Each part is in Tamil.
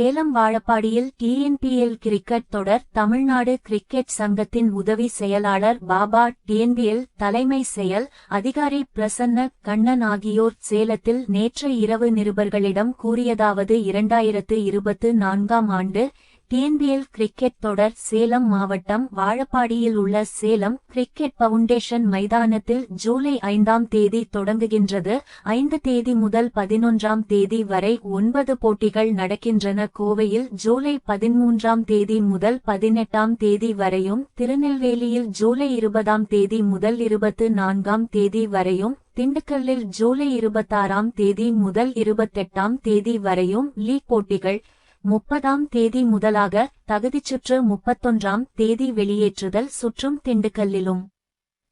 சேலம் வாழப்பாடியில் டிஎன்பிஎல் கிரிக்கெட் தொடர் தமிழ்நாடு கிரிக்கெட் சங்கத்தின் உதவி செயலாளர் பாபா டிஎன்பிஎல் தலைமை செயல் அதிகாரி பிரசன்ன கண்ணன் ஆகியோர் சேலத்தில் நேற்று இரவு நிருபர்களிடம் கூறியதாவது இரண்டாயிரத்து இருபத்து நான்காம் ஆண்டு டிஎன்பிஎல் கிரிக்கெட் தொடர் சேலம் மாவட்டம் வாழப்பாடியில் உள்ள சேலம் கிரிக்கெட் பவுண்டேஷன் மைதானத்தில் ஜூலை ஐந்தாம் தேதி தொடங்குகின்றது. ஐந்து தேதி முதல் பதினொன்றாம் தேதி வரை ஒன்பது போட்டிகள் நடக்கின்றன. கோவையில் ஜூலை பதிமூன்றாம் தேதி முதல் பதினெட்டாம் தேதி வரையும் திருநெல்வேலியில் ஜூலை இருபதாம் தேதி முதல் இருபத்து நான்காம் தேதி வரையும் திண்டுக்கல்லில் ஜூலை இருபத்தாறாம் தேதி முதல் இருபத்தெட்டாம் தேதி வரையும் லீக் போட்டிகள் முப்பதாம் தேதி முதலாக தகுதிச்சுற்று முப்பத்தொன்றாம் தேதி வெளியேற்றுதல் சுற்றும் திண்டுக்கல்லிலும்.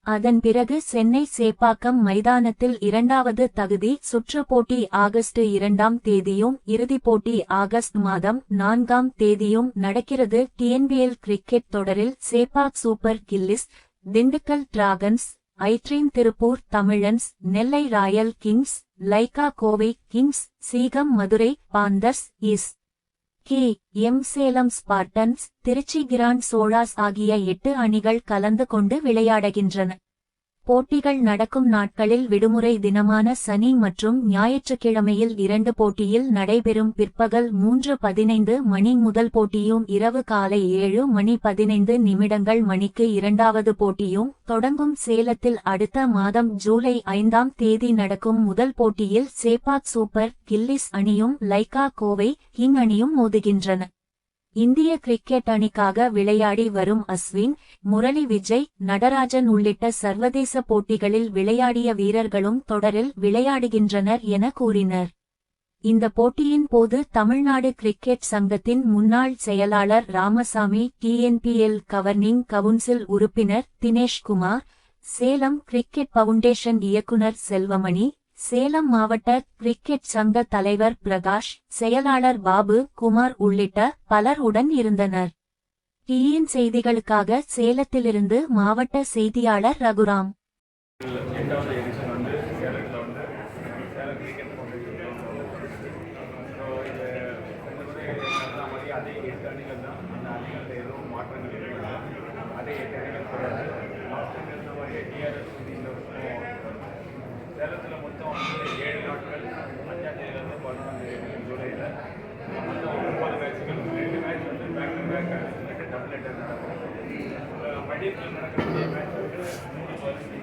அதன் பிறகு சென்னை சேப்பாக்கம் மைதானத்தில் இரண்டாவது தகுதி சுற்று போட்டி ஆகஸ்ட் இரண்டாம் தேதியும் இறுதிப் போட்டி ஆகஸ்ட் மாதம் நான்காம் தேதியும் நடக்கிறது. டிஎன்பிஎல் கிரிக்கெட் தொடரில் Chepauk super gillies Dindigul dragons ஐட்ரீன் Tiruppur Tamizhans Nellai royal kings Lyca Kovai kings Siechem Madurai panthers is K. M. Salem spartans Trichy grand Cholas ஆகிய எட்டு அணிகள் கலந்து கொண்டு விளையாடுகின்றன. போட்டிகள் நடக்கும் நாட்களில் விடுமுறை தினமான சனி மற்றும் ஞாயிற்றுக்கிழமையில் இரண்டு போட்டியில் நடைபெறும் பிற்பகல் மூன்று பதினைந்து மணி முதல் போட்டியும் இரவு காலை ஏழு மணி பதினைந்து நிமிடங்கள் மணிக்கு இரண்டாவது போட்டியும் தொடங்கும் சேலத்தில் அடுத்த மாதம் ஜூலை ஐந்தாம் தேதி நடக்கும் முதல் போட்டியில் சேபாக் சூப்பர் கில்லிஸ் அணியும் லைகா கோவை கிங் அணியும் மோதுகின்றன. இந்திய கிரிக்கெட் அணிக்காக விளையாடி வரும் அஸ்வின் முரளி விஜய் நடராஜன் உள்ளிட்ட சர்வதேச போட்டிகளில் விளையாடிய வீரர்களும் தொடரில் விளையாடுகின்றனர் என கூறினர். இந்த போட்டியின் போது தமிழ்நாடு கிரிக்கெட் சங்கத்தின் முன்னாள் செயலாளர் ராமசாமி டிஎன்பிஎல் கவர்னிங் கவுன்சில் உறுப்பினர் தினேஷ்குமார் சேலம் கிரிக்கெட் பவுண்டேஷன் இயக்குனர் செல்வமணி சேலம் மாவட்ட கிரிக்கெட் சங்க தலைவர் பிரகாஷ் செயலாளர் பாபு குமார் உள்ளிட்ட பலர் உடன் இருந்தனர். டிஎன் செய்திகளுக்காக சேலத்திலிருந்து மாவட்ட செய்தியாளர் ரகுராம். எட்டாவது எடிஷன் அதே எட்டு அணிகள் மாற்றங்கள் அதே அணிகள் கூடாது லாஸ்ட் இருந்த மாதிரியே டிஆர்எஸ் இந்த வருஷம் சேலத்தில் மொத்தம் வந்து ஏழு நாட்கள் அஞ்சாம் தேதியிலேருந்து பதினொன்றாம் தேதி ஜூலையில் மொத்தம் முப்பது மேட்ச்கள் ரெண்டு மேட்ச் வந்து பேக் டு பேக் ரெண்டு டபுள் ஹெட்டர் நடக்கும் மடியத்தில் நடக்கக்கூடிய மேட்ச் வந்து மூணு பரிசு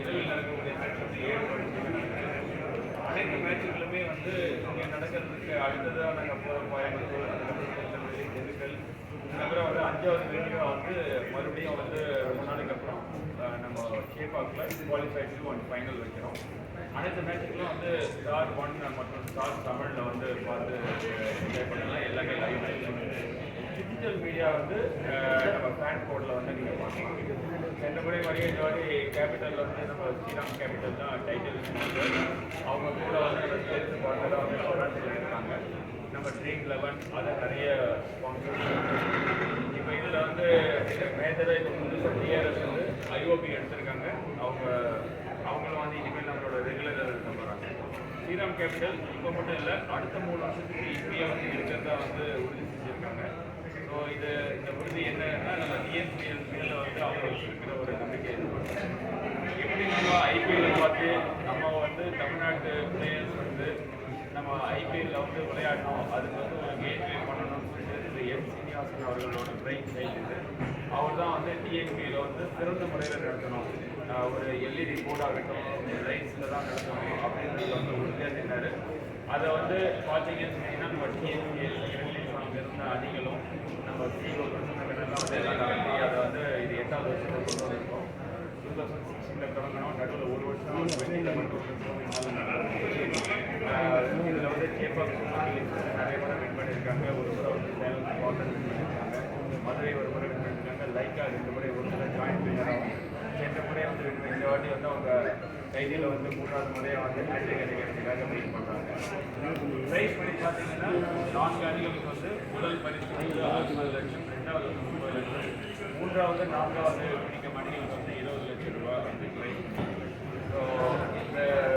இரவில் நடக்கக்கூடிய மேட்ச் ஏழு பரிசு அனைத்து மேட்சுகளுமே வந்து இங்கே நடக்கிறதுக்கு அடுத்ததாக நாங்கள் போகிற கோயம்புத்தூர் திருநெல்வேலி திண்டுக்கல் அதுக்கப்புறம் வந்து அஞ்சாவது வீடியோ வந்து மறுபடியும் வந்து ரொம்ப நாளைக்கு அப்புறம் அஹ், நம்ம ஷேபாக்கில் குவாலிஃபை டூ அண்ட் ஃபைனல் வைக்கிறோம் அனைத்து மேட்சுகளும் வந்து ஸ்டார் ஒன் மற்றும் ஸ்டார் தமிழில் வந்து பார்த்து என்ஜாய் பண்ணலாம் எல்லாமே லைவ் டிஜிட்டல் மீடியா வந்து நம்ம ஃபேன் கோடில் வந்து நீங்கள் பார்க்கலாம். ரெண்டு முறை மாதிரியே இந்த மாதிரி கேபிட்டல் வந்து நம்ம ஸ்ரீராம் கேபிட்டல் தான் டைட்டில் அவங்க கூட வந்து நம்ம சேர்த்து பார்ட்டராக வந்து கொண்டாடி நம்ம ட்ரீம் லெவன் அதை நிறைய ஸ்பான்சர்ஸ் இப்போ இதில் வந்து மேஜராக இப்போ வந்து டிஆர்எஸ் வந்து ஐஓபி எடுத்திருக்காங்க. அவங்க அவங்களும் வந்து இனிமேல் நம்மளோட ரெகுலர் நம்புறாங்க ஸ்ரீராம் கேபிட்டல் இப்போ மட்டும் இல்லை அடுத்த மூணு வருஷத்துக்கு இப்பயே வந்து இருக்கிறதா வந்து உறுதி செஞ்சுருக்காங்க. ஸோ இது இந்த உறுதி என்னன்னா நம்ம டிஎஸ்பிஎல் மேல வந்து அவங்களுக்கு இருக்கிற ஒரு நம்பிக்கை ஏற்படுத்தும் எப்படி நம்ம ஐபிஎல் பார்த்து நம்ம வந்து தமிழ்நாட்டு பிளேயர்ஸ் வந்து நம்ம ஐபிஎல்ல வந்து விளையாடணும் அதுக்கு வந்து ஒரு கேட்வே பண்ணணும்னு சொல்லிட்டு இந்த எம் சீனிவாசன் அவர்களோட பிரெயின் சைல்டு இது. அவர் தான் வந்து டிஎன்பியில் வந்து சிறந்த முறையில் நடத்தணும். ஆஹ் ஒரு எல்இடி போர்டாகட்டும் லைட்ஸில் தான் நடத்தணும் அப்படின்றது வந்து உறுதியாக நின்னாரு. அதை வந்து பார்த்தீங்கன்னு சொன்னீங்கன்னா நம்ம டிஎன்பிஎல் அங்கே இருந்த அணிகளும் நம்ம சிஓ பிரச்சனைகள்லாம் வந்து எல்லாம் நடத்தி அதை வந்து இது எட்டாவது வருஷத்தில் கொண்டு வந்திருக்கோம். டூ தௌசண்ட் சிக்ஸ்டீனில் தொடங்கணும் நடுவில் ஒரு வருஷம் வெளியில் மட்டும் இதில் வந்து கேப்பாக நிறைய படம் வின் பண்ணியிருக்காங்க. ஒரு முறை வந்து சேலம் காட்டன் பண்ணியிருக்காங்க. மதுரை ஒரு முறை வின் பண்ணியிருக்காங்க. லைக்கா ரெண்டு முறை கைதியில் வந்து மூன்றாவது முறையாக வந்து நன்றி நிகழ்ச்சிக்காக வெயிட் பண்ணுறாங்க ப்ரைஸ் பண்ணி பார்த்தீங்கன்னா நான்கு அணிகளுக்கு வந்து முதல் பரிசு ஆறுபது லட்சம் ரெண்டாவது ஒன்பது லட்சம் மூன்றாவது நான்காவது பிடிக்கும் அணிகளுக்கு வந்து இருபது லட்சம் ரூபா வந்து ப்ரைஸ் ஸோ இந்த